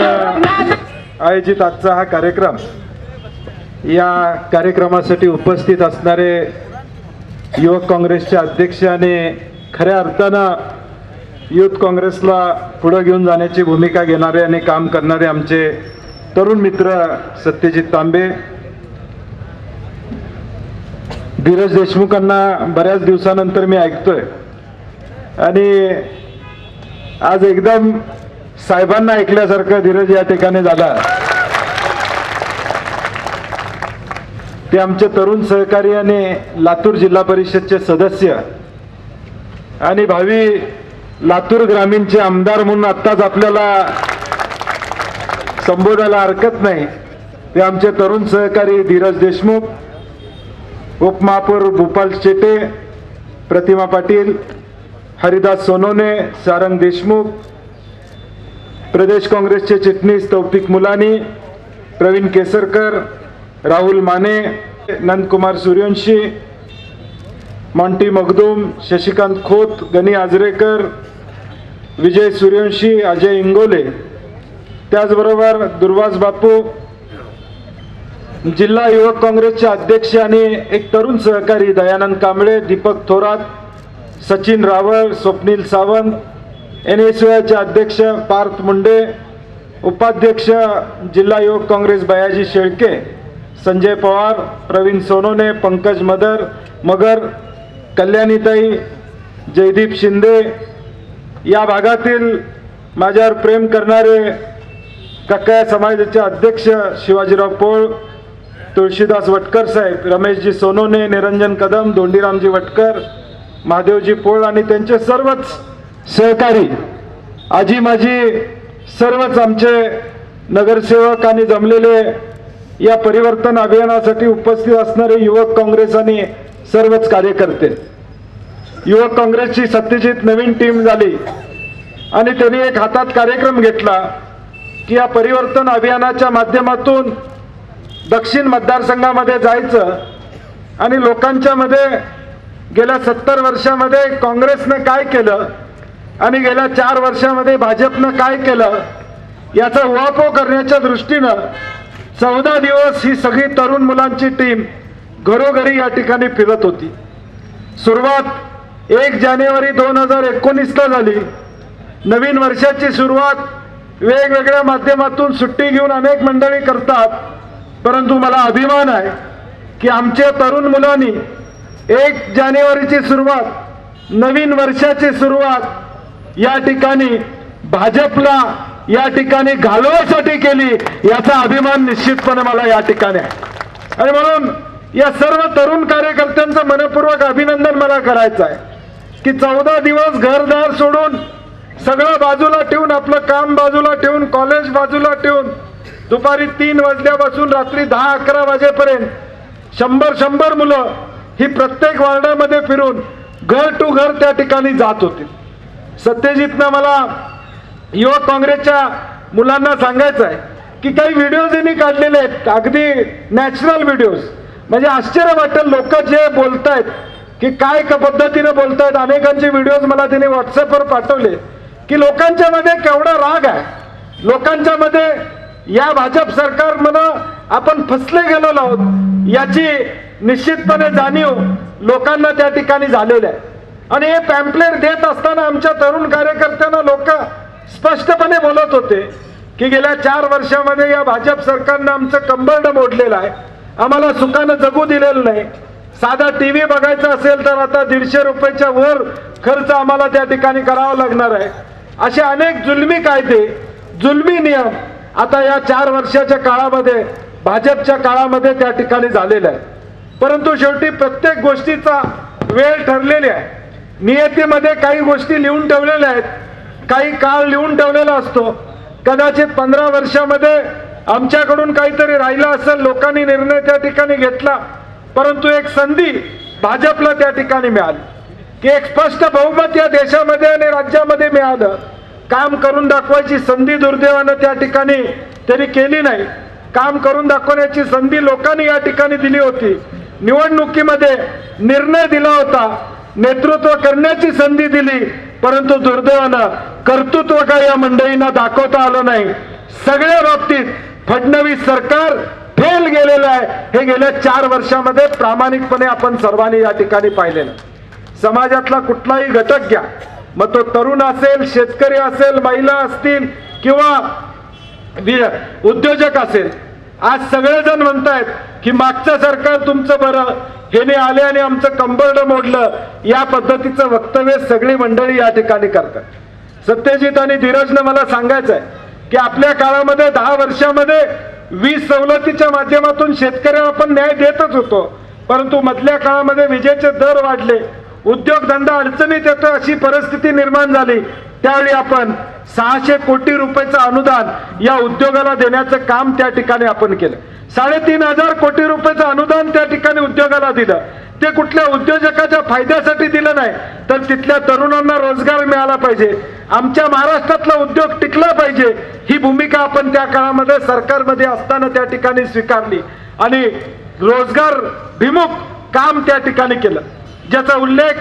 आयोजित आजचा हा कार्यक्रम. या कार्यक्रमासाठी उपस्थित असणारे युवक काँग्रेसचे अध्यक्ष आणि खऱ्या अर्थानं युथ काँग्रेसला पुढं घेऊन जाण्याची भूमिका घेणारे आणि काम करणारे आमचे तरुण मित्र सत्यजित तांबे. धीरज देशमुखांना बऱ्याच दिवसानंतर मी ऐकतोय. आणि आज एकदम साहेबांना ऐकल्यासारखं धीरज या ठिकाणी झाला. ते आमचे तरुण सहकारी आणि लातूर जिल्हा परिषदचे सदस्य आणि भावी लातूर ग्रामीणचे आमदार म्हणून आत्ताच आपल्याला संबोधायला हरकत नाही. ते आमचे तरुण सहकारी धीरज देशमुख उपमहापौर भूपाल शेटे प्रतिमा पाटील हरिदास सोनोने सारंग देशमुख प्रदेश काँग्रेसचे चिटणीस तौफिक मुलानी प्रवीण केसरकर राहुल माने नंदकुमार सूर्यवंशी मॉन्टी मगदूम शशिकांत खोत गणी आजरेकर विजय सूर्यवंशी अजय इंगोले. त्याचबरोबर दुर्वास बापू जिल्हा युवक काँग्रेसचे अध्यक्ष आणि एक तरुण सहकारी दयानंद कांबळे दीपक थोरात सचिन रावळ स्वप्नील सावंत एन एस चे अध्यक्ष पार्थ मुंडे उपाध्यक्ष जिल्हा युवक काँग्रेस बयाजी शेळके संजय पवार प्रवीण सोनोने पंकज मदर मगर कल्याणीताई जयदीप शिंदे या भागातील माझ्यावर प्रेम करणारे कक्काया समाजाचे अध्यक्ष शिवाजीराव पोळ तुळशीदास वटकर साहेब रमेशजी सोनोने निरंजन कदम धोंडीरामजी वटकर महादेवजी पोळ आणि त्यांचे सर्वच सहकारी आजी माझी सर्वच आमचे नगरसेवक आणि जमलेले या परिवर्तन अभियानासाठी उपस्थित असणारे युवक काँग्रेस आणि सर्वच कार्यकर्ते. युवक काँग्रेसची सत्यजित नवीन टीम झाली आणि त्यांनी एक हातात कार्यक्रम घेतला की या परिवर्तन अभियानाच्या माध्यमातून दक्षिण मतदारसंघामध्ये जायचं आणि लोकांच्या मध्ये गेल्या सत्तर वर्षामध्ये काँग्रेसनं काय केलं आणि गेल्या चार वर्षामध्ये भाजपनं काय केलं? याचा वापो करण्याच्या दृष्टीनं चौदा दिवस ही सगळी तरुण मुलांची टीम घरोघरी या ठिकाणी फिरत होती. सुरुवात एक जानेवारी दोन हजार एकोणीसला झाली. नवीन वर्षाची सुरुवात वेगवेगळ्या माध्यमातून सुट्टी घेऊन अनेक मंडळी करतात. परंतु मला अभिमान आहे की आमच्या तरुण मुलांनी एक जानेवारीची सुरुवात नवीन वर्षाची सुरुवात या ठिकाणी भाजपला या ठिकाणी घालवण्यासाठी केली याचा अभिमान निश्चितपणे मला या ठिकाणी आहे. आणि म्हणून या सर्व तरुण कार्यकर्त्यांचं मनपूर्वक अभिनंदन मला करायचं आहे. की चौदा दिवस घरदार सोडून सगळं बाजूला ठेवून आपलं काम बाजूला ठेवून कॉलेज बाजूला ठेवून दुपारी तीन वाजल्यापासून रात्री दहा अकरा वाजेपर्यंत शंभर शंभर मुलं ही प्रत्येक वार्डामध्ये फिरून घर टू घर त्या ठिकाणी जात होती. सत्यजितनं मला युवक काँग्रेसच्या मुलांना सांगायचं आहे की काही व्हिडिओज यांनी काढलेले आहेत. अगदी नॅचरल व्हिडिओज म्हणजे आश्चर्य वाटेल लोक जे बोलत आहेत की काय पद्धतीने बोलत आहेत अनेकांचे व्हिडिओज मला त्यांनी व्हॉट्सअपवर पाठवले की लोकांच्या मध्ये केवढा राग आहे. लोकांच्या मध्ये या भाजप सरकारमध्ये आपण फसले गेलो आहोत याची निश्चितपणे जाणीव लोकांना त्या ठिकाणी झालेली आहे. आणि हे पॅम्पलेट देत असताना आमच्या तरुण कार्यकर्त्यांना लोक स्पष्टपणे बोलत होते की गेल्या चार वर्षामध्ये या भाजप सरकारनं आमचं कंबरड मोडलेलं आहे. आम्हाला सुखानं जगू दिलेलं नाही. साधा टी व्ही बघायचा असेल तर आता दीडशे रुपयाच्या वर खर्च आम्हाला त्या ठिकाणी करावा लागणार आहे. असे अनेक जुलमी कायदे जुलमी नियम आता या चार वर्षाच्या काळामध्ये भाजपच्या काळामध्ये त्या ठिकाणी झालेलं आहे परंतु शेवटी प्रत्येक गोष्टीचा वेळ ठरलेली आहे. नियतीमध्ये काही गोष्टी लिहून ठेवलेल्या आहेत. काही काळ लिहून ठेवलेला असतो. कदाचित पंधरा वर्षामध्ये आमच्याकडून काहीतरी राहिलं असेल लोकांनी निर्णय त्या ठिकाणी घेतला. परंतु एक संधी भाजपला त्या ठिकाणी मिळाली. की एक स्पष्ट बहुमत या देशामध्ये आणि राज्यामध्ये मिळालं. काम करून दाखवायची संधी दुर्दैवानं त्या ठिकाणी त्यांनी केली नाही. काम करून दाखवण्याची संधी लोकांनी या ठिकाणी दिली होती. निवडणुकीमध्ये निर्णय दिला होता. नेतृत्व करण्याची संधी दिली परंतु दुर्दैवानं कर्तृत्व काय या मंडळींना दाखवता आलं नाही. सगळ्या बाबतीत फडणवीस सरकार फेल गेलेलं आहे. हे गेल्या चार वर्षामध्ये प्रामाणिकपणे आपण सर्वांनी या ठिकाणी पाहिलेलं. समाजातला कुठलाही घटक घ्या. मग तो तरुण असेल शेतकरी असेल महिला असतील किंवा उद्योजक असेल आज सगळेजण म्हणतायत की मागचं सरकार तुमचं बरं हेने आले आणि आमचं कंबरडं मोडलं या पद्धतीचं वक्तव्य सगळी मंडळी या ठिकाणी करतात. सत्यजित आणि धीरजनं मला सांगायचं आहे की आपल्या काळामध्ये दहा वर्षामध्ये वीज सवलतीच्या माध्यमातून शेतकऱ्यांना आपण न्याय देतच होतो. परंतु मधल्या काळामध्ये विजेचे दर वाढले. उद्योगधंदा अडचणीत येतो अशी परिस्थिती निर्माण झाली. त्यावेळी आपण सहाशे कोटी रुपयाचं अनुदान या उद्योगाला देण्याचं काम त्या ठिकाणी आपण केलं. साडेतीन हजार कोटी रुपयाचं अनुदान त्या ठिकाणी उद्योगाला दिलं. ते कुठल्या उद्योजकाच्या फायद्यासाठी दिलं नाही तर तिथल्या तरुणांना रोजगार मिळाला पाहिजे. आमच्या महाराष्ट्रातला उद्योग टिकला पाहिजे. ही भूमिका आपण त्या काळामध्ये सरकारमध्ये असताना त्या ठिकाणी स्वीकारली. आणि रोजगार भिमुख काम त्या ठिकाणी केलं. ज्याचा उल्लेख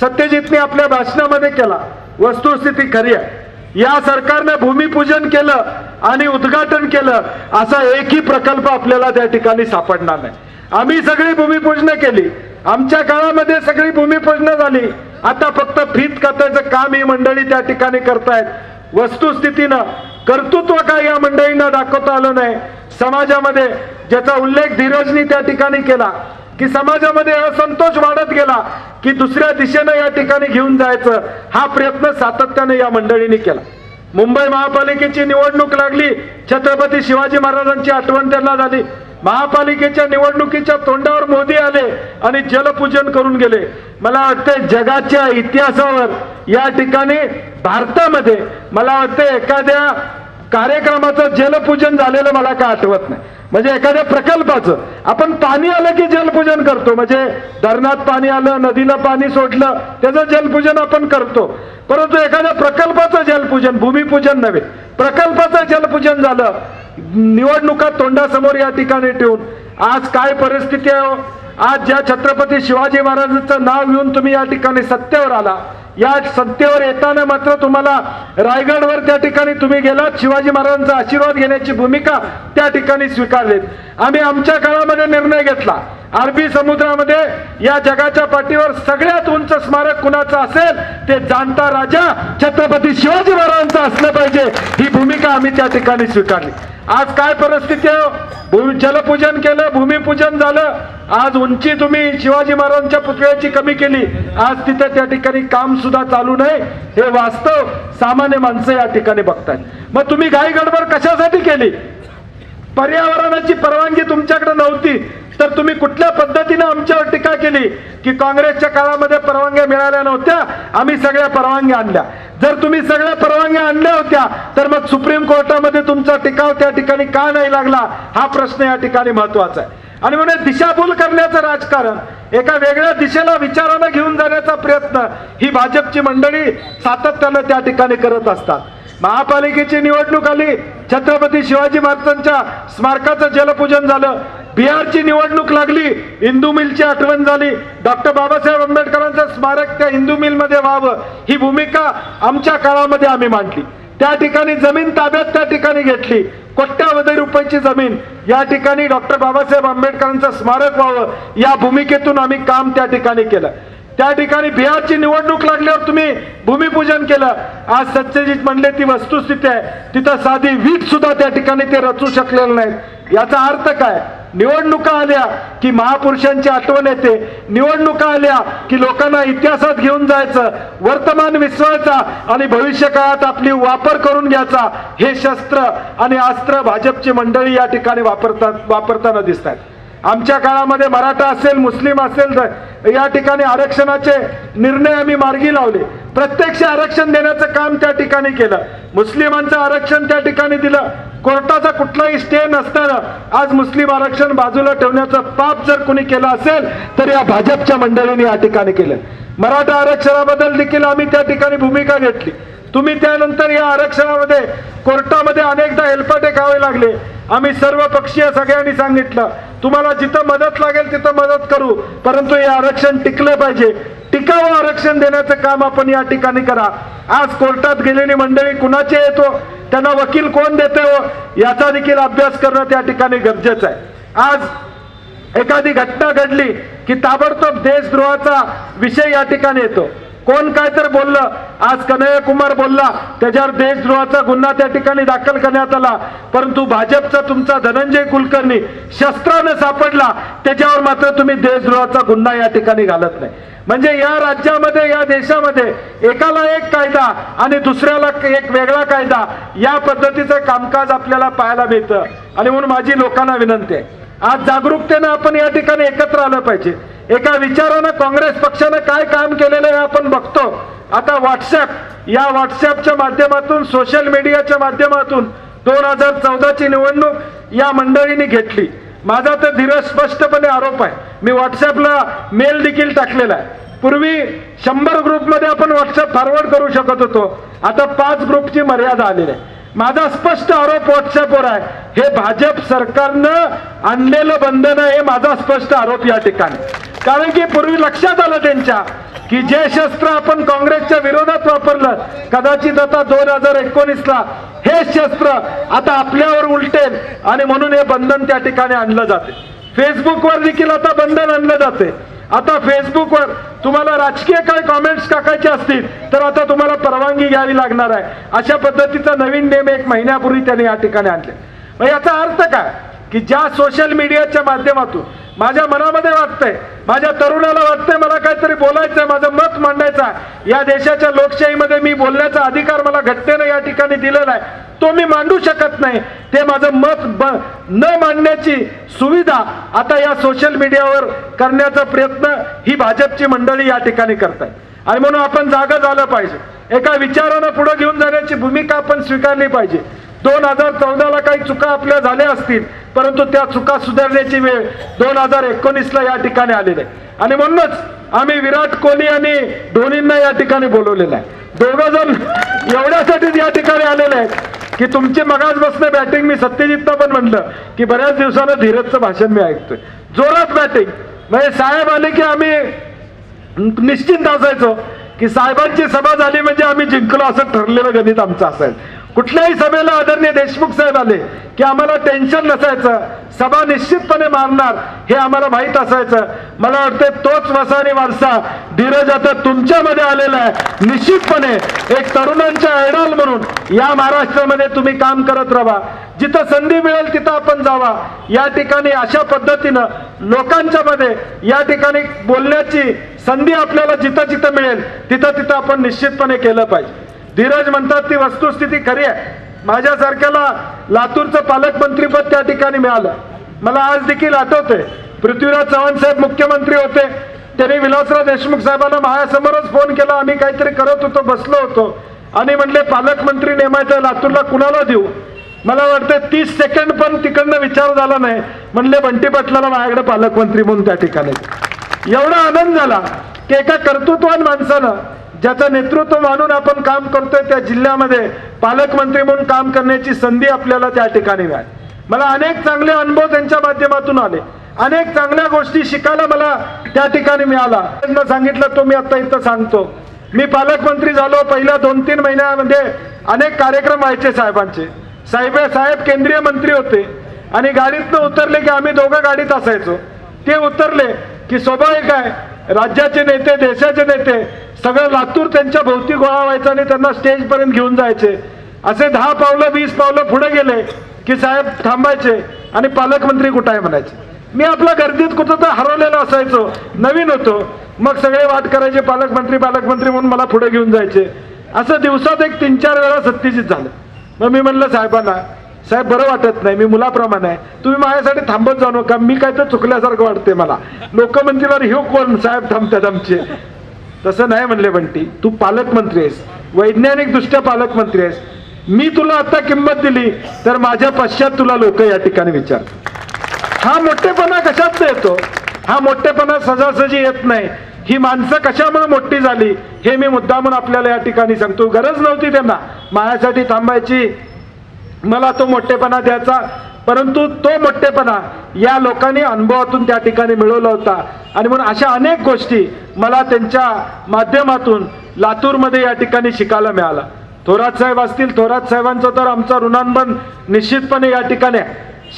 सत्यजितने आपल्या भाषणामध्ये केला वस्तुस्थिती खरी आहे. या सरकारनं भूमिपूजन केलं आणि उद्घाटन केलं असा एकही प्रकल्प आपल्याला त्या ठिकाणी सापडणार नाही. आम्ही सगळी भूमिपूजन केली. आमच्या काळामध्ये सगळी भूमिपूजन झाली. आता फक्त फीत खात्याचं काम ही मंडळी त्या ठिकाणी करतायत. वस्तुस्थितीनं कर्तृत्व काय या मंडळींना दाखवता आलं नाही. समाजामध्ये ज्याचा उल्लेख धीरजनी त्या ठिकाणी केला की समाजामध्ये असंतोष वाढत गेला की दुसऱ्या दिशेनं या ठिकाणी घेऊन जायचं हा प्रयत्न सातत्याने या मंडळीने केला. मुंबई महापालिकेची निवडणूक लागली छत्रपती शिवाजी महाराजांची आठवण त्यांना झाली. महापालिकेच्या निवडणुकीच्या तोंडावर मोदी आले आणि जलपूजन करून गेले. मला वाटते जगाच्या इतिहासावर या ठिकाणी भारतामध्ये मला वाटते एखाद्या कार्यक्रमाचं जलपूजन झालेलं मला काय आठवत नाही. म्हणजे एखाद्या प्रकल्पाचं आपण पाणी आलं की जलपूजन करतो. म्हणजे धरणात पाणी आलं नदीला पाणी सोडलं त्याचं जलपूजन आपण करतो. परंतु एखाद्या प्रकल्पाचं जलपूजन भूमिपूजन नव्हे. प्रकल्पाचं जलपूजन झालं निवडणुका तोंडासमोर या ठिकाणी ठेवून. आज काय परिस्थिती आहे हो? आज ज्या छत्रपती शिवाजी महाराजांचं नाव घेऊन तुम्ही या ठिकाणी सत्तेवर आला या सत्तेवर येताना मात्र तुम्हाला रायगडवर त्या ठिकाणी तुम्ही गेलात. शिवाजी महाराजांचा आशीर्वाद घेण्याची भूमिका त्या ठिकाणी स्वीकारलीत. आम्ही आमच्या काळामध्ये निर्णय घेतला. अरबी समुद्रामध्ये या जगाच्या पाठीवर सगळ्यात उंच स्मारक कुणाचं असेल ते जाणता राजा छत्रपती शिवाजी महाराजांचं असलं पाहिजे. ही भूमिका आम्ही त्या ठिकाणी स्वीकारली. आज काय परिस्थिती आहे? जलपूजन केलं भूमिपूजन झालं. आज उंची तुम्ही शिवाजी महाराजांच्या पुतळ्याची कमी केली. आज तिथे त्या ठिकाणी काम सुद्धा चालू नाही. हे वास्तव सामान्य माणसं या ठिकाणी बघतात मग तुम्ही घाई गडबड कशासाठी केली? पर्यावरणाची परवानगी तुमच्याकडे नव्हती. तर तुम्ही कुठल्या पद्धतीने आमच्यावर टीका केली की काँग्रेसच्या काळामध्ये परवानग्या मिळाल्या नव्हत्या? आम्ही सगळ्या परवानग्या आणल्या. जर तुम्ही सगळ्या परवानग्या आणल्या होत्या तर मग सुप्रीम कोर्टामध्ये तुमचा टिकाव त्या ठिकाणी का नाही लागला? हा प्रश्न या ठिकाणी महत्त्वाचा आहे. आणि म्हणून दिशाभूल करण्याचं राजकारण एका वेगळ्या दिशेला विचारानं घेऊन जाण्याचा प्रयत्न ही भाजपची मंडळी सातत्यानं त्या ठिकाणी करत असतात. महापालिकेची निवडणूक आली छत्रपती शिवाजी महाराजांच्या स्मारकाचं जलपूजन झालं बिहारची निवडणूक लागली हिंदू मिलची आठवण झाली. डॉक्टर बाबासाहेब आंबेडकरांचं स्मारक त्या हिंदू मिलमध्ये व्हावं ही भूमिका आमच्या काळामध्ये आम्ही मांडली. त्या ठिकाणी जमीन ताब्यात त्या ठिकाणी घेतली. कोट्यावधी रुपयाची जमीन. या ठिकाणी डॉक्टर बाबासाहेब आंबेडकरांचं स्मारक व्हावं या भूमिकेतून आम्ही काम त्या ठिकाणी केलं. त्या ठिकाणी बिहारची निवडणूक लागल्यावर तुम्ही भूमिपूजन केलं. आज सत्यजित म्हणले ती वस्तुस्थिती आहे. तिथं साधी वीट सुद्धा त्या ठिकाणी ते रचू शकलेलं नाहीत. याचा अर्थ काय? निवडणुका आल्या की महापुरुषांची आठवण येते. निवडणुका आल्या की लोकांना इतिहासात घेऊन जायचं वर्तमान विसरायचा आणि भविष्यकाळात आपली वापर करून घ्यायचा हे शस्त्र आणि अस्त्र भाजपची मंडळी या ठिकाणी वापरतात वापरताना दिसत आहेत आमच्या काळामध्ये मराठा असेल मुस्लिम असेल तर या ठिकाणी आरक्षणाचे निर्णय आम्ही मार्गी लावले. प्रत्यक्ष आरक्षण देण्याचं काम त्या ठिकाणी केलं. मुस्लिमांचं आरक्षण त्या ठिकाणी दिलं. कोर्टाचा कुठलाही स्टे नसताना आज मुस्लिम आरक्षण बाजूला ठेवण्याचं पाप जर कोणी केलं असेल तर या भाजपच्या मंडळींनी या ठिकाणी केलं. मराठा आरक्षणाबद्दल देखील आम्ही त्या ठिकाणी भूमिका घेतली. तुम्ही त्यानंतर या आरक्षणामध्ये कोर्टामध्ये अनेकदा हेलपाटे खावे लागले. आम्ही सर्व पक्षीय सगळ्यांनी सांगितलं. तुम्हाला जिथं मदत लागेल तिथं मदत करू. परंतु हे आरक्षण टिकलं पाहिजे. टिकावं आरक्षण देण्याचं काम आपण या ठिकाणी करा. आज कोर्टात गेलेली मंडळी कुणाचे येतो हो? त्यांना वकील कोण देते हो? याचा देखील अभ्यास करणं त्या ठिकाणी गरजेचं आहे. आज एखादी घटना घडली की ताबडतोब देशद्रोहाचा विषय या ठिकाणी येतो. कोण काय तर बोललं. आज कन्हैया कुमार बोलला त्याच्यावर देशद्रोहाचा गुन्हा त्या ठिकाणी दाखल करण्यात आला. परंतु भाजपचा तुमचा धनंजय कुलकर्णी शस्त्रानं सापडला. त्याच्यावर मात्र तुम्ही देशद्रोहाचा गुन्हा या ठिकाणी घालत नाही. म्हणजे या राज्यामध्ये या देशामध्ये एकाला एक कायदा आणि दुसऱ्याला एक वेगळा कायदा या पद्धतीचं कामकाज आपल्याला पाहायला मिळतं. आणि म्हणून माझी लोकांना विनंती आहे. आज जागरूकतेनं आपण या ठिकाणी एकत्र आलं पाहिजे. एका विचारानं काँग्रेस पक्षानं काय काम केलेलं आहे आपण बघतो. आता व्हॉट्सअप या व्हॉट्सअपच्या माध्यमातून सोशल मीडियाच्या माध्यमातून दोन हजार चौदाची निवडणूक या मंडळींनी घेतली. माझा तर धीरज स्पष्टपणे आरोप आहे. मी व्हॉट्सअपला मेल देखील टाकलेला आहे. पूर्वी शंभर ग्रुपमध्ये आपण व्हॉट्सअप फॉरवर्ड करू शकत होतो. आता पाच ग्रुपची मर्यादा आलेली आहे. माझा स्पष्ट आरोप व्हॉट्सअपवर आहे. हे भाजप सरकारनं आणलेलं बंधन आहे हे माझा स्पष्ट आरोप या ठिकाणी. कारण की पूर्वी लक्षात आलं त्यांच्या की जे शस्त्र आपण काँग्रेसच्या विरोधात वापरलं कदाचित आता दोन हजार एकोणीसला हे शस्त्र आता आपल्यावर उलटेल आणि म्हणून हे बंधन त्या ठिकाणी आणलं जाते. फेसबुकवर देखील आता बंधन आणलं जाते. आता फेसबुकवर तुम्हाला राजकीय काय कॉमेंट्स टाकायचे असतील तर आता तुम्हाला परवानगी घ्यावी लागणार आहे. अशा पद्धतीचा नवीन नेम एक महिन्यापूर्वी त्यांनी या ठिकाणी आणले. मग याचा अर्थ काय? की ज्या सोशल मीडियाच्या माध्यमातून माझ्या मनामध्ये वाटतंय माझ्या तरुणाला वाटतंय मला काहीतरी बोलायचंय माझं मत मांडायचं आहे. या देशाच्या लोकशाहीमध्ये मी बोलण्याचा अधिकार मला घटनेनं या ठिकाणी दिलेला आहे. तो मी मांडू शकत नाही. ते माझं मत ब न मांडण्याची सुविधा आता या सोशल मीडियावर करण्याचा प्रयत्न ही भाजपची मंडळी या ठिकाणी करताय आणि म्हणून आपण जागा झालं पाहिजे. एका विचारानं पुढे घेऊन जाण्याची भूमिका आपण स्वीकारली पाहिजे. दोन हजार चौदाला काही चुका आपल्या झाल्या असतील परंतु त्या चुका सुधारण्याची वेळ दोन हजार एकोणीसला या ठिकाणी आलेली आहे. आणि म्हणूनच आम्ही विराट कोहली आणि धोनींना या ठिकाणी बोलवलेलं आहे. दोघं जण एवढ्यासाठीच या ठिकाणी आलेले आहेत की तुमची मगाच बसणे बॅटिंग मी सत्यजितनं पण म्हणलं की बऱ्याच दिवसानं धीरजचं भाषण मी ऐकतोय. जोरात बॅटिंग म्हणजे साहेब आले की आम्ही निश्चिंत असायचो की साहेबांची सभा झाली म्हणजे आम्ही जिंकलो असं ठरलेलं गणित आमचं असायचं. कुठल्याही सभेला आदरणीय देशमुख साहेब आले की आम्हाला टेन्शन नसायचं. सभा निश्चितपणे मारणार हे आम्हाला माहीत असायचं. मला वाटतं तोच वसानी वारसा धीरज आता तुमच्यामध्ये आलेला आहे. निश्चितपणे एक तरुणांच्या आयडॉल म्हणून या महाराष्ट्रामध्ये तुम्ही काम करत राहा. जिथं संधी मिळेल तिथं आपण जावा. या ठिकाणी अशा पद्धतीनं लोकांच्या मध्ये या ठिकाणी बोलण्याची संधी आपल्याला जिथं जिथं मिळेल तिथं तिथं आपण निश्चितपणे केलं पाहिजे. धीरज म्हणतात ती वस्तुस्थिती खरी आहे. माझ्यासारख्याला लातूरचं पालकमंत्रीपद त्या ठिकाणी मिळालं. मला आज देखील आठवते पृथ्वीराज चव्हाण साहेब मुख्यमंत्री होते. त्यांनी विलासराव देशमुख साहेबांना माझ्यासमोरच फोन केला आम्ही काहीतरी करत होतो बसलो होतो. आणि म्हणले पालकमंत्री नेमायचं लातूरला कुणाला देऊ? मला वाटतं तीस सेकंड पण तिकडनं विचार झाला नाही. म्हणले बंटी पाटलाला माझ्याकडे पालकमंत्री म्हणून त्या ठिकाणी एवढा आनंद झाला की एका कर्तृत्वान माणसानं ज्याचं नेतृत्व मानून आपण काम करतोय त्या जिल्ह्यामध्ये पालकमंत्री म्हणून काम करण्याची संधी आपल्याला त्या ठिकाणी मिळाली. मला अनेक चांगले अनुभव त्यांच्या माध्यमातून आले. अनेक चांगल्या गोष्टी शिकायला मला त्या ठिकाणी मिळाला. त्यांना सांगितलं तो मी आता इथं सांगतो. मी पालकमंत्री झालो पहिल्या दोन तीन महिन्यामध्ये अनेक कार्यक्रम व्हायचे साहेबांचे. साहेब साहेब केंद्रीय मंत्री होते आणि गाडीतनं उतरले की आम्ही दोघं गाडीत असायचो. ते उतरले की स्वाभाविक आहे राज्याचे नेते देशाचे नेते सगळं लातूर त्यांच्या भोवती गोळा व्हायचं आणि त्यांना स्टेजपर्यंत घेऊन जायचे. असे दहा पावलं वीस पावलं पुढे गेले की साहेब थांबायचे आणि पालकमंत्री कुठं आहे म्हणायचे. मी आपल्या गर्दीत कुठं तर हरवलेलं असायचो. नवीन होतो. मग सगळे वाट करायचे पालकमंत्री पालकमंत्री म्हणून मला पुढे घेऊन जायचे. असं दिवसात एक तीन चार वेळा सत्तेजीत झालं. मग मी म्हणलं साहेबांना साहेब बरं वाटत नाही मी मुलाप्रमाणे आहे. तुम्ही माझ्यासाठी थांबत जाऊ नका मी काय तर चुकल्यासारखं वाटते मला. लोक म्हणतील अरे ह्यो कोण साहेब थांबतात आमचे. तसं नाही म्हणले बंटी तू पालकमंत्री आहेस वैज्ञानिकदृष्ट्या पालकमंत्री आहेस. मी तुला आता किंमत दिली तर माझ्या पश्चात तुला लोक या ठिकाणी विचार हा मोठेपणा कशात येतो? हा मोठेपणा सजासजी येत नाही. ही माणसं कशामुळे मोठी झाली? हे मी मुद्दामून आपल्याला या ठिकाणी सांगतो. गरज नव्हती त्यांना. माझ्यासाठी थांबायची मला तो मोठेपणा द्यायचा. परंतु तो मोठेपणा या लोकांनी अनुभवातून त्या ठिकाणी मिळवला होता. आणि म्हणून अशा अनेक गोष्टी मला त्यांच्या माध्यमातून लातूरमध्ये या ठिकाणी शिकायला मिळाला. थोरात साहेब असतील थोरात साहेबांचं तर आमचा ऋणांबन निश्चितपणे या ठिकाणी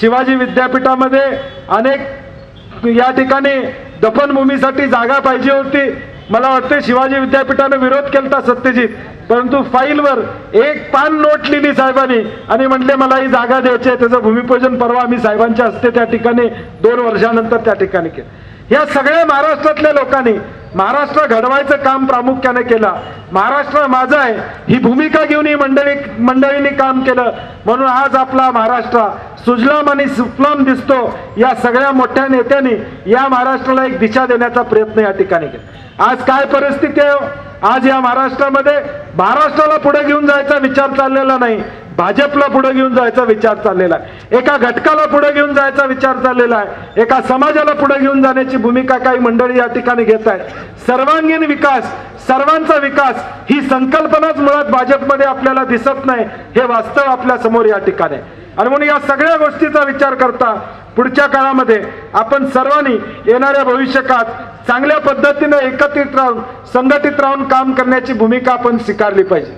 शिवाजी विद्यापीठामध्ये अनेक या ठिकाणी दफनभूमीसाठी जागा पाहिजे होती. मला वाटतं शिवाजी विद्यापीठाने विरोध केलता सत्यजित परंतु फाईलवर एक पान नोट लिहिली साहेबांनी. आणि म्हणले मला ही जागा द्यायची आहे त्याचं भूमिपूजन परवा आम्ही साहेबांच्या हस्ते त्या ठिकाणी दोन वर्षानंतर त्या ठिकाणी केलं. या सगळ्या महाराष्ट्रातल्या लोकांनी महाराष्ट्र घडवायचं काम प्रामुख्याने केलं. महाराष्ट्र माझा आहे. ही भूमिका घेऊन ही मंडळी मंडळींनी काम केलं. म्हणून आज आपला महाराष्ट्र सुजलाम आणि सुफलाम दिसतो. या सगळ्या मोठ्या नेत्यांनी या महाराष्ट्राला एक दिशा देण्याचा प्रयत्न या ठिकाणी केला. आज काय परिस्थिती आहे हो? आज या महाराष्ट्रामध्ये महाराष्ट्राला पुढे घेऊन जायचा विचार चाललेला नाही. भाजपला पुढे घेऊन जायचा विचार चाललेला आहे. एका घटकाला पुढे घेऊन जायचा विचार चाललेला आहे. एका समाजाला पुढे घेऊन जाण्याची भूमिका काही मंडळी या ठिकाणी घेत आहेत. सर्वांगीण विकास सर्वांचा विकास ही संकल्पनाच मुळात भाजपमध्ये आपल्याला दिसत नाही. हे वास्तव आपल्यासमोर या ठिकाणी आहे. आणि म्हणून या सगळ्या गोष्टीचा विचार करता पुढच्या काळामध्ये आपण सर्वांनी येणाऱ्या भविष्यकाळात चांगल्या पद्धतीनं एकत्रित राहून संघटित राहून काम करण्याची भूमिका आपण स्वीकारली पाहिजे.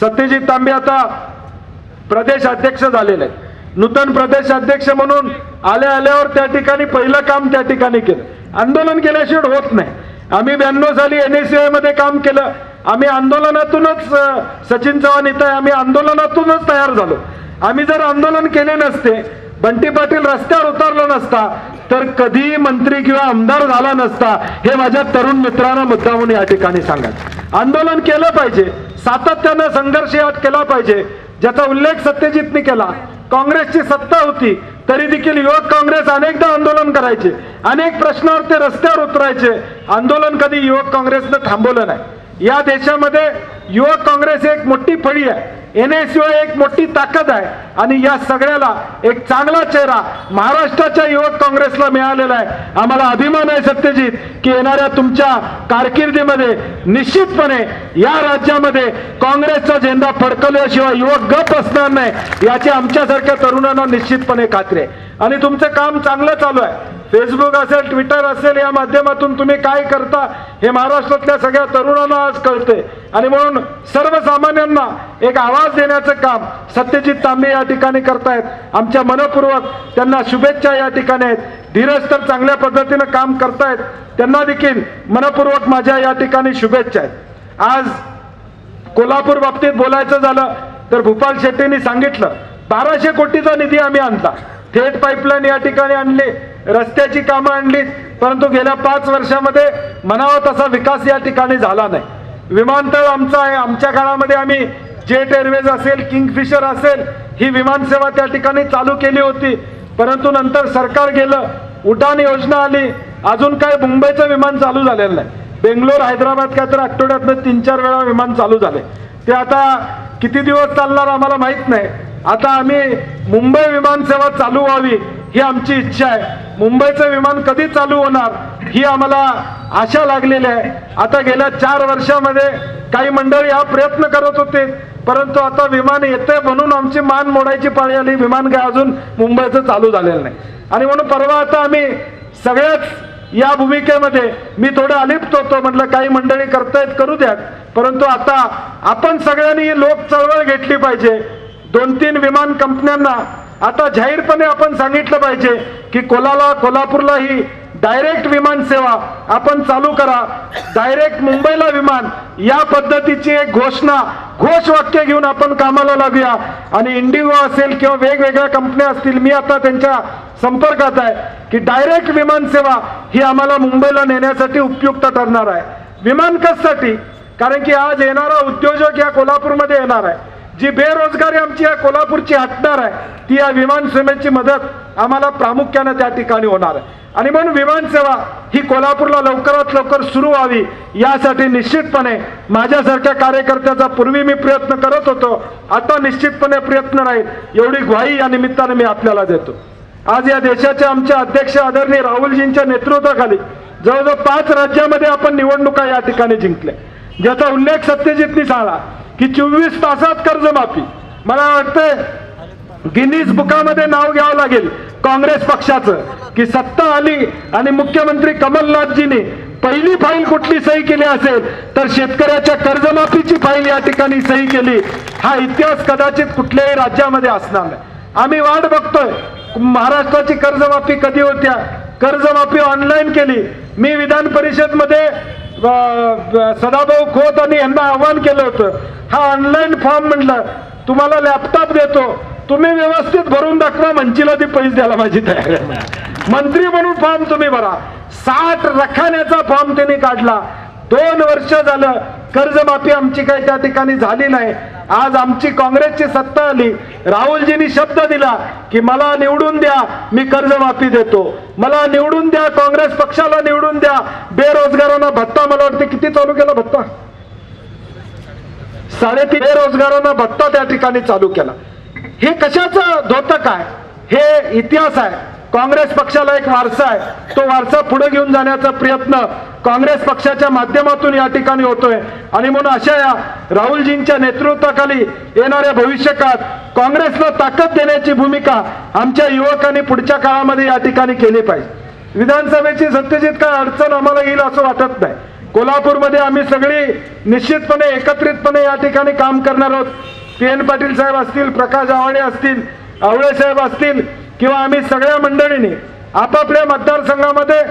सत्यजित तांबे आता प्रदेश अध्यक्ष झालेले आहेत. नूतन प्रदेश अध्यक्ष म्हणून आल्या आल्यावर त्या ठिकाणी पहिलं काम त्या ठिकाणी केलं. आंदोलन केल्याशिवाय होत नाही. आम्ही ब्याण्णव साली एन एसमध्ये काम केलं. आम्ही आंदोलनातूनच सचिन चव्हाण इथं आम्ही आंदोलनातूनच तयार झालो. आम्ही जर आंदोलन केले नसते बंटी पाटील रस्त्यावर उतरलो नसता तर कधी मंत्री किंवा आमदार झाला नसता हे माझ्या तरुण मित्रांना मुद्दामून या ठिकाणी सांगा आंदोलन केलं पाहिजे सातत्यानं संघर्ष यात केला पाहिजे ज्याचा उल्लेख सत्यजितने केला. काँग्रेसची सत्ता होती तरी देखील युवक काँग्रेस अनेकदा आंदोलन करायचे. अनेक प्रश्नावर ते रस्त्यावर उतरायचे. आंदोलन कधी युवक काँग्रेसनं थांबवलं नाही. या देशामध्ये युवक काँग्रेस एक मोठी फळी आहे. एन एस यू एक मोठी ताकद आहे आणि या सगळ्याला एक चांगला चेहरा महाराष्ट्राच्या युवक काँग्रेसला मिळालेला आहे. आम्हाला अभिमान आहे सत्यजित की येणाऱ्या तुमच्या कारकिर्दीमध्ये निश्चितपणे या राज्यामध्ये काँग्रेसचा झेंडा फडकवल्याशिवाय युवक गप असणार नाही याची आमच्यासारख्या तरुणांना निश्चितपणे खात्री आहे. आणि तुमचं काम चांगलं चालू आहे. फेसबुक असेल ट्विटर असेल या माध्यमातून तुम्ही काय करता हे महाराष्ट्रातल्या सगळ्या तरुणांना आज कळते. आणि म्हणून सर्वसामान्यांना एक आवाज देण्याचं काम सत्यजित तांबे या ठिकाणी करतायत. आमच्या मनपूर्वक त्यांना शुभेच्छा या ठिकाणी आहेत. धीरज तर चांगल्या पद्धतीनं काम करतायत. त्यांना देखील मनपूर्वक माझ्या या ठिकाणी शुभेच्छा आहेत. आज कोल्हापूर बाबतीत बोलायचं झालं तर भूपाल शेट्टींनी सांगितलं बाराशे कोटीचा निधी आम्ही आणला. थेट पाईपलाईन या ठिकाणी आणली. रस्त्याची कामं आणली परंतु गेल्या पाच वर्षामध्ये म्हणावा तसा विकास या ठिकाणी झाला नाही. विमानतळ आमचा आहे आमच्या काळामध्ये आम्ही जेट एअरवेज असेल किंगफिशर असेल ही विमानसेवा त्या ठिकाणी चालू केली होती. परंतु नंतर सरकार गेलं उडान योजना आली अजून काय मुंबईचं विमान चालू झालेलं नाही. बेंगलोर हैदराबाद काय तर आठवड्यातनं तीन चार वेळा विमान चालू झाले. ते आता किती दिवस चालणार आम्हाला माहीत नाही. आता आम्ही मुंबई विमानसेवा चालू व्हावी ही आमची इच्छा आहे. मुंबईचं विमान कधी चालू होणार ही आम्हाला आशा लागलेली आहे. आता गेल्या चार वर्षामध्ये काही मंडळी हा प्रयत्न करत होते परंतु आता विमान येते म्हणून आमची मान मोडायची पाळी आली. विमान काय अजून मुंबईचं चालू झालेलं नाही. आणि म्हणून परवा आता आम्ही सगळ्याच या भूमिकेमध्ये मी थोडं अलिप्त होतो. म्हटलं काही मंडळी करतायत करू द्यात. परंतु आता आपण सगळ्यांनी ही लोक चळवळ घेतली पाहिजे. दोन तीन विमान कंपन्यांना आता जाहीरपणे आपण सांगितलं पाहिजे की कोलाला कोल्हापूरला ही डायरेक्ट विमान सेवा आपण चालू करा. डायरेक्ट मुंबईला विमान या पद्धतीची एक घोषणा घोषवाक्य घेऊन आपण कामाला लागूया आणि इंडिगो असेल किंवा वेगवेगळ्या कंपन्या असतील मी आता त्यांच्या संपर्कात आहे की डायरेक्ट विमान सेवा ही आम्हाला मुंबईला नेण्यासाठी उपयुक्त ठरणार आहे. विमान कशासाठी? कारण की आज येणारा उद्योजक या कोल्हापूरमध्ये येणार आहे. जी बेरोजगारी आमची या कोल्हापूरची हटणार आहे ती या विमान सेवेची मदत आम्हाला प्रामुख्यानं त्या ठिकाणी होणार आहे. आणि म्हणून विमानसेवा ही कोल्हापूरला लवकरात लवकर सुरू व्हावी यासाठी निश्चितपणे माझ्यासारख्या कार्यकर्त्याचा पूर्वी मी प्रयत्न करत होतो आता निश्चितपणे प्रयत्न राहील एवढी ग्वाही या निमित्ताने मी आपल्याला देतो. आज या देशाचे आमचे अध्यक्ष आदरणीय राहुलजींच्या नेतृत्वाखाली जवळजवळ पाच राज्यामध्ये आपण निवडणुका या ठिकाणी जिंकल्या. ज्याचा उल्लेख सत्यजितनी झाला की चोवीस तासात कर्जमाफी. मला वाटतंय गिनीज बुकामध्ये नाव घ्यावं लागेल काँग्रेस पक्षाचं की सत्ता आली आणि मुख्यमंत्री कमलनाथजीने पहिली फाईल कुठली सही केली असेल तर शेतकऱ्याच्या कर्जमाफीची फाईल या ठिकाणी सही केली. हा इतिहास कदाचित कुठल्याही राज्यामध्ये असणार नाही. आम्ही वाट बघतोय. महाराष्ट्राची कर्जमाफी कधी होत्या? कर्जमाफी ऑनलाईन केली. मी विधान परिषदमध्ये सदाभाऊ खोत आणि यांना आव्हान केलं होतं. हा ऑनलाईन फॉर्म म्हणलं तुम्हाला लॅपटॉप देतो. तुम्ही व्यवस्थित भरून दाखवा मंचीला ती पैसे द्यायला माझी तयार मंत्री म्हणून फॉर्म तुम्ही भरा. साठ रखाण्याचा फॉर्म त्यांनी काढला. दोन वर्ष झालं कर्जमाफी आमची काही त्या ठिकाणी झाली नाही. आज आमची काँग्रेसची सत्ता आली. राहुलजींनी शब्द दिला की मला निवडून द्या मी कर्जमाफी देतो. मला निवडून द्या काँग्रेस पक्षाला निवडून द्या. बेरोजगारांना भत्ता मला वाटते किती चालू केला भत्ता? साडेतीन बेरोजगारांना भत्ता त्या ठिकाणी चालू केला. हे कशाचं धोतक आहे? हे इतिहास आहे. काँग्रेस पक्षाला एक वारसा आहे. तो वारसा पुढे घेऊन जाण्याचा प्रयत्न काँग्रेस पक्षाच्या माध्यमातून या ठिकाणी होतोय. आणि म्हणून अशा या राहुलजींच्या नेतृत्वाखाली येणाऱ्या भविष्यकाळात काँग्रेसला ताकद देण्याची भूमिका आमच्या युवकांनी पुढच्या काळामध्ये या ठिकाणी केली पाहिजे. विधानसभेची सत्यजित काय अडचण आम्हाला येईल असं वाटत नाही. कोल्हापूरमध्ये आम्ही सगळी निश्चितपणे एकत्रितपणे या ठिकाणी काम करणार आहोत. पी एन पाटील साहेब असतील प्रकाश आवाडे असतील आवळे साहेब असतील किंवा आम्ही सगळ्या मंडळींनी आपापल्या मतदारसंघामध्ये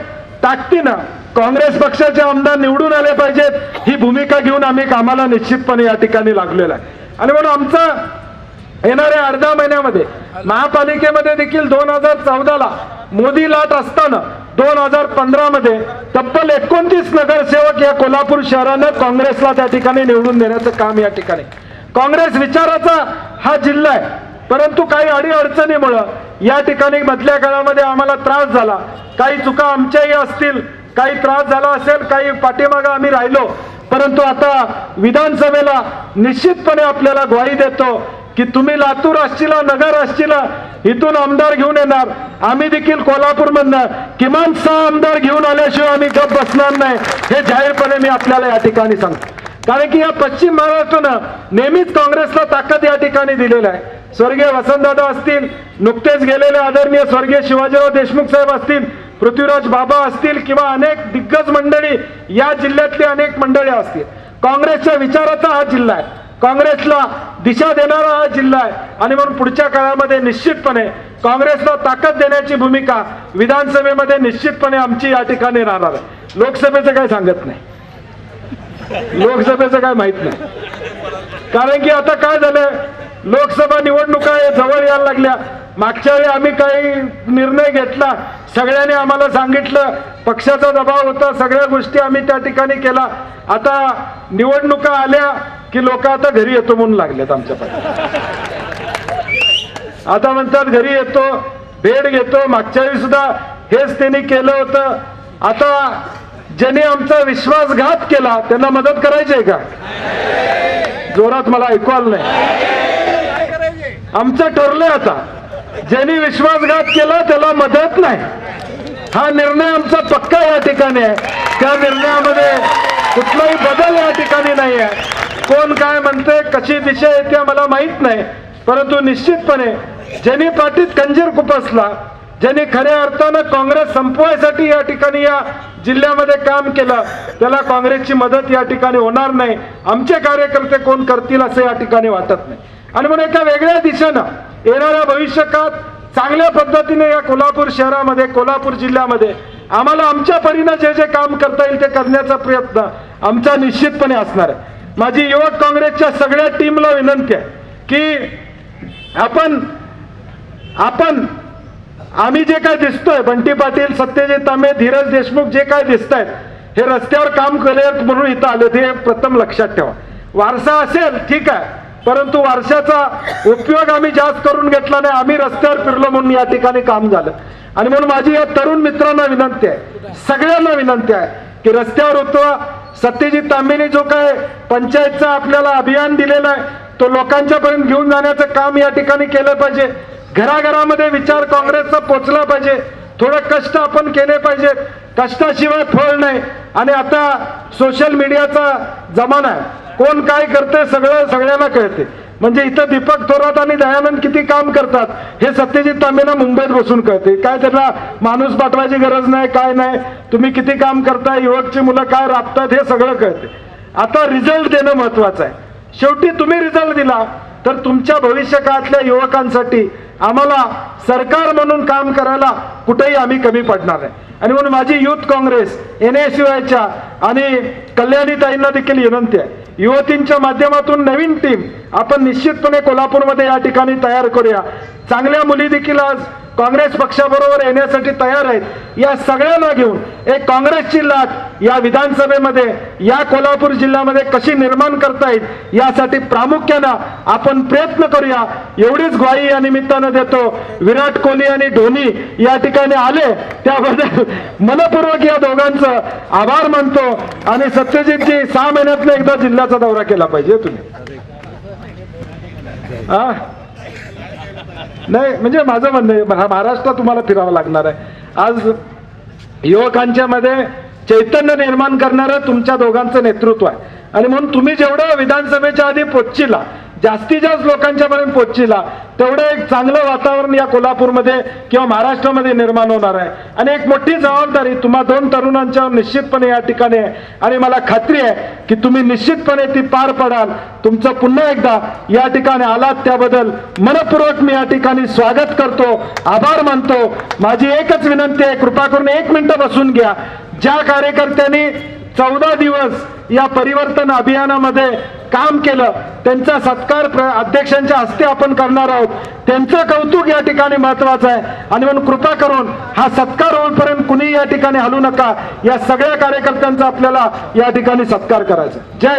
ताकदीनं काँग्रेस पक्षाचे आमदार निवडून आले पाहिजेत ही भूमिका घेऊन आम्ही कामाला निश्चितपणे या ठिकाणी लागलेला आहे. आणि म्हणून आमचा येणाऱ्या अर्ध्या महिन्यामध्ये महापालिकेमध्ये देखील दोन हजार चौदाला मोदी लाट असताना दोन हजार पंधरामध्ये तब्बल एकोणतीस नगरसेवक या कोल्हापूर शहरानं काँग्रेसला त्या ठिकाणी निवडून देण्याचं काम या ठिकाणी. काँग्रेस विचाराचा हा जिल्हा आहे परंतु काही अडीअडचणीमुळं या ठिकाणी मधल्या काळामध्ये आम्हाला त्रास झाला. काही चुका आमच्याही असतील काही त्रास झाला असेल काही पाठीमागं आम्ही राहिलो. परंतु आता विधानसभेला निश्चितपणे आपल्याला ग्वाही देतो की तुम्ही लातूर असतील नगर असतील इथून आमदार घेऊन येणार. आम्ही देखील कोल्हापूरमधनं किमान सहा आमदार घेऊन आल्याशिवाय आम्ही गप बसणार नाही. हे जाहीरपणे मी आपल्याला या ठिकाणी सांगतो. कारण की या पश्चिम महाराष्ट्रानं नेहमीच काँग्रेसला ताकद या ठिकाणी दिलेलं आहे. स्वर्गीय वसंतदादा असतील नुकतेच गेलेले आदरणीय स्वर्गीय शिवाजीराव देशमुख साहेब असतील पृथ्वीराज बाबा असतील किंवा अनेक दिग्गज मंडळी या जिल्ह्यातली अनेक मंडळी असतील. काँग्रेसच्या विचाराचा हा जिल्हा आहे. काँग्रेसला दिशा देणारा हा जिल्हा आहे. आणि म्हणून पुढच्या काळामध्ये निश्चितपणे काँग्रेसला ताकद देण्याची भूमिका विधानसभेमध्ये निश्चितपणे आमची या ठिकाणी राहणार आहे. लोकसभेचं काही सांगत नाही. लोकसभेचं काय माहीत नाही. कारण की आता काय झालंय? लोकसभा निवडणुका जवळ यायला लागल्या. मागच्या वेळी आम्ही काही निर्णय घेतला. सगळ्यांनी आम्हाला सांगितलं. पक्षाचा दबाव होता. सगळ्या गोष्टी आम्ही त्या ठिकाणी केला आता निवडणुका आल्या की लोक आता घरी येतो म्हणून लागलेत आमच्या आता म्हणतात घरी येतो भेट घेतो. मागच्या वेळी सुद्धा हेच त्यांनी केलं होतं. आता ज्याने आमचा विश्वासघात केला त्यांना मदत करायची आहे का? जोरात मला ऐकवाल नाही. आमचं ठरलंय आता. ज्यांनी विश्वासघात केला त्याला मदत नाही. हा निर्णय आमचा पक्का या ठिकाणी आहे. त्या निर्णयामध्ये कुठलाही बदल या ठिकाणी नाही आहे कोण काय म्हणते कशी दिशा येते मला माहीत नाही. परंतु निश्चितपणे ज्यांनी पाठीत कंजीर खुपसला ज्यांनी खऱ्या अर्थानं काँग्रेस संपवायसाठी या ठिकाणी या जिल्ह्यामध्ये काम केलं त्याला काँग्रेसची मदत या ठिकाणी होणार नाही. आमचे कार्यकर्ते कोण करतील असं या ठिकाणी वाटत नाही. आणि म्हणून एका वेगळ्या दिशेनं येणाऱ्या भविष्यकाळात चांगल्या पद्धतीने या कोल्हापूर शहरामध्ये कोल्हापूर जिल्ह्यामध्ये आम्हाला आमच्या परीनं जे जे काम करता येईल ते करण्याचा प्रयत्न आमचा निश्चितपणे असणार आहे. माझी युवक काँग्रेसच्या सगळ्या टीमला विनंती आहे की आपण आपण आम्ही जे काय दिसतोय बंटी पाटील सत्यजित तांबे धीरज देशमुख जे काय दिसत आहेत हे रस्त्यावर काम करत म्हणून इथं आले ते प्रथम लक्षात ठेवा. वारसा असेल ठीक आहे परंतु वारशाचा उपयोग आम्ही जास्त करून घेतला नाही आम्ही रस्त्यावर फिरलो म्हणून या ठिकाणी काम झालं. आणि म्हणून माझी या तरुण मित्रांना विनंती आहे सगळ्यांना विनंती आहे की रस्त्यावर उतरा. सत्यजित तांबेने जो काय पंचायतचा आपल्याला अभियान दिलेलं आहे तो लोकांच्यापर्यंत घेऊन जाण्याचं काम या ठिकाणी केलं पाहिजे. घराघरामध्ये विचार काँग्रेसचा पोचला पाहिजे. थोडं कष्ट आपण केले पाहिजेत कष्टाशिवाय फळ नाही. आणि आता सोशल मीडियाचा जमाना आहे. कोण काय करते सगळं सगळ्यांना कळते. म्हणजे इथं दीपक थोरात आणि दयानंद किती काम करतात हे सत्यजित तांबेना मुंबईत बसून कळते. काय त्यांना माणूस पाठवायची गरज नाही काय नाही तुम्ही किती काम करताय युवकची मुलं काय राबतात हे सगळं कळते. आता रिझल्ट देणं महत्वाचं आहे. शेवटी तुम्ही रिझल्ट दिला तर तुमच्या भविष्यकाळातल्या युवकांसाठी आम्हाला सरकार म्हणून काम करायला कुठेही आम्ही कमी पडणार नाही. आणि म्हणून माझी युथ काँग्रेस एन एस च्या आणि कल्याणीताईंना देखील विनंती आहे. युवतींच्या माध्यमातून नवीन टीम आपण निश्चितपणे कोल्हापूरमध्ये या ठिकाणी तयार करूया. चांगल्या मुली देखील आज काँग्रेस पक्षाबरोबर येण्यासाठी तयार आहेत. या सगळ्यांना घेऊन एक काँग्रेसची लाट या विधानसभेमध्ये या कोल्हापूर जिल्ह्यामध्ये कशी निर्माण करता येईल यासाठी प्रामुख्यानं आपण प्रयत्न करूया. एवढीच ग्वाही या निमित्तानं देतो. विराट कोहली आणि धोनी या ठिकाणी आले त्याबद्दल मनपूर्वक या दोघांचं आभार मानतो. आणि सत्यजितजी सहा महिन्यातनं एकदा जिल्ह्याचा दौरा केला पाहिजे तुम्ही. हा? नाही म्हणजे माझं म्हणणं आहे महा- महाराष्ट्रात तुम्हाला फिरावं लागणार आहे. आज युवकांच्या मध्ये चैतन्य निर्माण करणारं तुमच्या दोघांचं नेतृत्व आहे. आणि म्हणून तुम्ही जेवढं विधानसभेच्या आधी पोचशीला जास्तीत जास्त लोकांच्या पर्यंत पोचशीला तेवढं एक चांगलं वातावरण या कोल्हापूरमध्ये किंवा महाराष्ट्रामध्ये निर्माण होणार आहे. आणि एक मोठी जबाबदारी तुम्हा दोन तरुणांच्यावर निश्चितपणे या ठिकाणी आहे. आणि मला खात्री आहे की तुम्ही निश्चितपणे ती पार पडाल. तुमचं पुन्हा एकदा या ठिकाणी आलात त्याबद्दल मनपूर्वक मी या ठिकाणी स्वागत करतो. आभार मानतो. माझी एकच विनंती आहे कृपा करून एक मिनटं बसून घ्या. ज्या कार्यकर्त्यांनी चौदा दिवस या परिवर्तन अभियानामध्ये काम केलं. त्यांचा सत्कार प्र- अध्यक्षांच्या हस्ते आपण करणार आहोत. त्यांचं कौतुक या ठिकाणी महत्वाचं आहे. आणि म्हणून कृपा करून हा सत्कार होईपर्यंत कुणी या ठिकाणी हलू नका. या सगळ्या कार्यकर्त्यांचा आपल्याला या ठिकाणी सत्कार करायचा जय